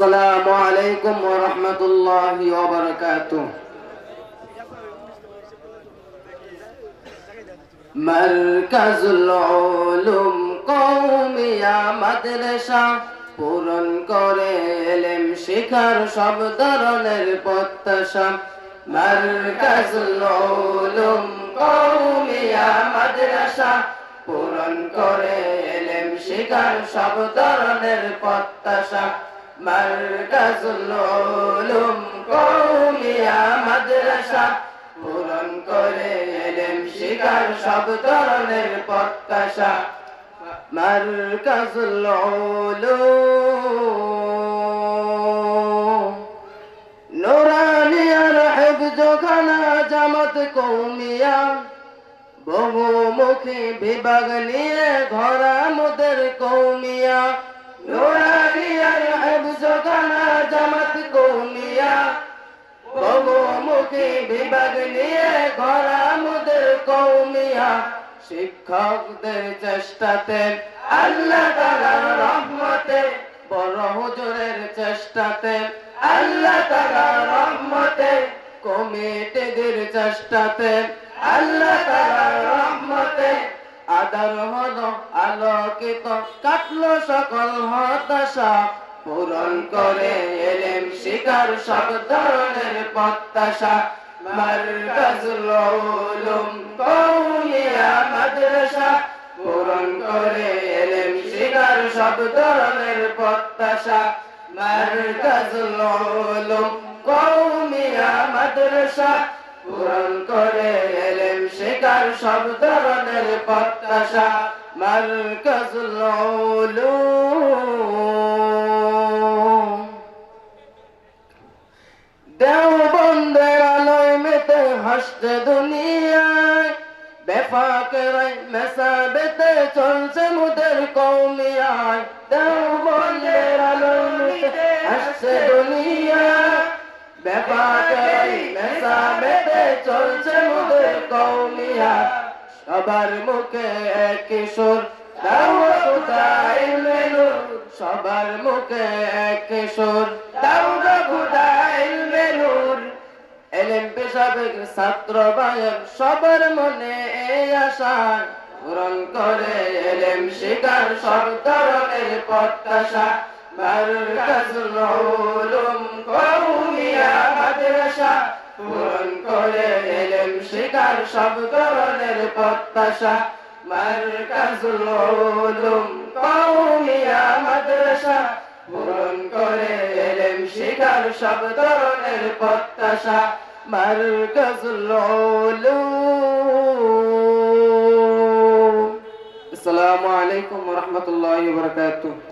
আসসালামু আলাইকুম মাদ্রাসা পূরণ করে এলেম শিখার সব ধরনের প্রত্যাশা। মারকাজুল উলুম মাদ্রাসা পূরণ করে এলেম শিখার সব ধরনের প্রত্যাশা। মার্কাজুল উলুম কৌমিয়া মাদ্রাসা পূরণ করে এলেম শিখার সব ধরনের প্রত্যাশা। মার্কাজুল বহুমুখী বিভাগ নিয়ে ঘরা মোদের কৌমিয়া বিভাগ নিয়ে ঘরা মোদের কৌমিয়া। শিক্ষকদের চেষ্টাতে আল্লাহ রহমতে, বড় হুজুরের চেষ্টাতে আল্লাহ রহমতে, কমিটিদের চেষ্টাতে আল্লাহ রহমতে। আদার হলো আলোকিত, কাটলো সকল হতাশা পূরণ করে শিকার সব ধরনের প্রত্যাশা মাদ্রাসা। পূরণ করে এলেম শিকার সব ধরনের প্রত্যাশা। মার্কাজুল উলুম কৌমিয়া মাদ্রাসা। পূরণ করে এলেম শিকার সব ধরনের প্রত্যাশা মার্কাজুল হাসতে দুনিয়ায় বেফাকেরাই মেসাবেতে চলছে মুদের কৌমিয়ায় দেওবন্দের আলোয় মেতে হাসতে দুনিয়ায়। বেফাকেরাই মেসাবেতে চলছে মুদের সবার মুখে কিশোর দাও সবার মুখে কিশোর পেশাবেগ ছাত্র বায়ক সবার মনে এই আশা পূরণ করে এলেম শিকার সব ধরনের প্রত্যাশা। পূরণ করে মাদ্রাসা পূরণ করে এলেম শিকার সব ধরনের প্রত্যাশা। মার্কাজুল উলুম আসসালামু আলাইকুম ওয়া রাহমাতুল্লাহি ওয়া বারাকাতুহু